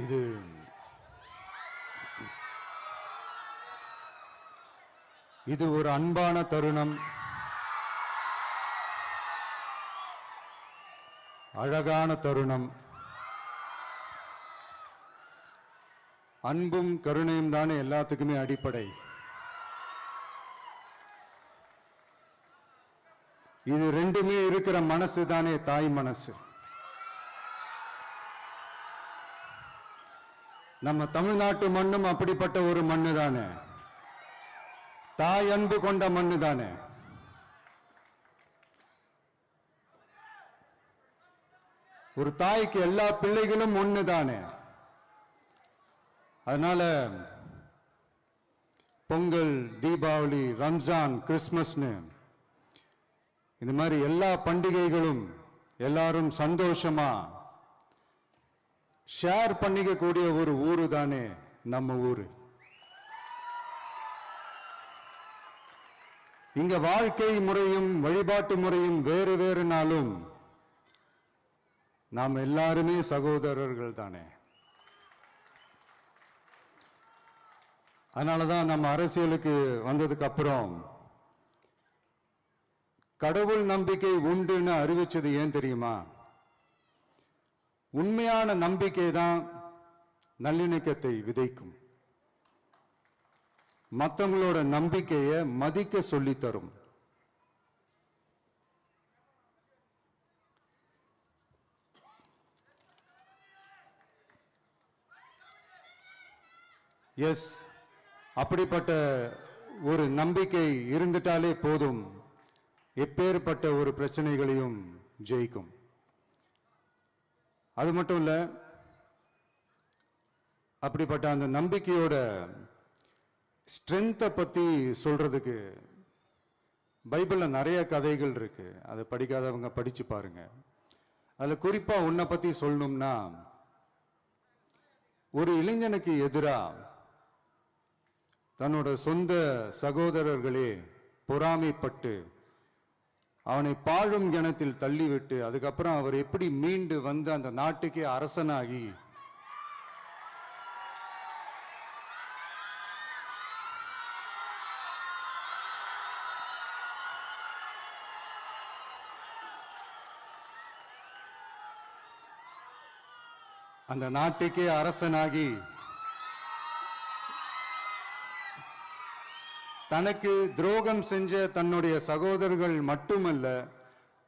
இது இது ஒரு அன்பான தருணம். அழகான தருணம். அன்பும் கருணையும் தானே எல்லாத்துக்குமே அடிப்படை. இது ரெண்டுமே இருக்கிற மனசு தானே தாய் மனசு. நம்ம தமிழ்நாட்டு மண்ணும் அப்படிப்பட்ட ஒரு மண்ணு தானே? தாய் அன்பு கொண்ட மண்ணு தானே? ஒரு தாய்க்கு எல்லா பிள்ளைகளும் ஒண்ணு தானே? அதனால பொங்கல் தீபாவளி ரம்ஜான் கிறிஸ்மஸ்னு இந்த மாதிரி எல்லா பண்டிகைகளும் எல்லாரும் சந்தோஷமா ஷேர் பண்ணிக்கக்கூடிய ஒரு ஊரு தானே நம்ம ஊரு. இங்க வாழ்க்கை முறையும் வழிபாட்டு முறையும் வேறு வேறுனாலும் நாம் எல்லாருமே சகோதரர்கள் தானே. அதனாலதான் நம்ம அரசியலுக்கு வந்ததுக்கு அப்புறம் கடவுள் நம்பிக்கை உண்டுன்னு அறிவிச்சது ஏன் தெரியுமா? உண்மையான நம்பிக்கை தான் நல்லிணக்கத்தை விதைக்கும். மற்றவங்களோட நம்பிக்கையை மதிக்க சொல்லித்தரும். எஸ் அப்படிப்பட்ட ஒரு நம்பிக்கை இருந்துட்டாலே போதும். எப்பேற்பட்ட ஒரு பிரச்சனைகளையும் ஜெயிக்கும். அது மட்டும் இல்லை அப்படிப்பட்ட அந்த நம்பிக்கையோட ஸ்ட்ரென்த்தை பற்றி சொல்கிறதுக்கு பைபிளில் நிறைய கதைகள் இருக்குது அதை படிக்காதவங்க படித்து பாருங்கள் அதில் குறிப்பாக உன்னை பற்றி சொல்லணும்னா ஒரு இளைஞனுக்கு எதிராக தன்னோட சொந்த சகோதரர்களே பொறாமைப்பட்டு அவனை பாழும் கிணத்தில் தள்ளிவிட்டு அதுக்கப்புறம் அவர் எப்படி மீண்டு வந்து அந்த நாட்டுக்கே அரசனாகி? அந்த நாட்டுக்கே அரசனாகி. தனக்கு துரோகம் செஞ்ச தன்னுடைய சகோதரர்கள் மட்டுமல்ல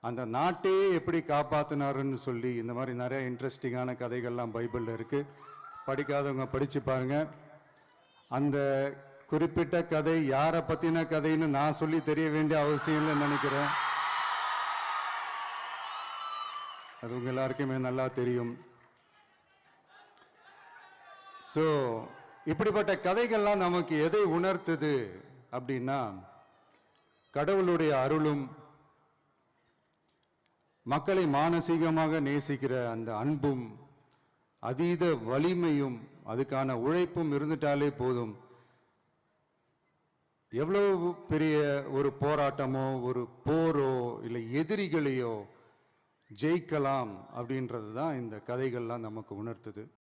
அந்த நாட்டையே எப்படி காப்பாத்தினாருன்னு சொல்லி இந்த மாதிரி நிறைய இன்ட்ரெஸ்டிங்கான கதைகள்லாம் பைபிளில் இருக்கு. படிக்காதவங்க படிச்சு பாருங்க. அந்த குறிப்பிட்ட கதை யாரை பத்தின கதைன்னு நான் சொல்லி தெரிய வேண்டிய அவசியம் இல்லைன்னு நினைக்கிறேன். அது உங்க எல்லாருக்குமே நல்லா தெரியும். ஸோ இப்படிப்பட்ட கதைகள்லாம் நமக்கு எதை உணர்த்துது? அப்படின்னா கடவுளுடைய அருளும் மக்களை மானசீகமாக நேசிக்கிற அந்த அன்பும் அதீத வலிமையும் அதுக்கான உழைப்பும் இருந்துட்டாலே போதும். எவ்வளவு பெரிய ஒரு போராட்டமோ ஒரு போரோ இல்லை எதிரிகளையோ ஜெயிக்கலாம் அப்படின்றது தான் இந்த கதைகள்லாம் நமக்கு உணர்த்துது.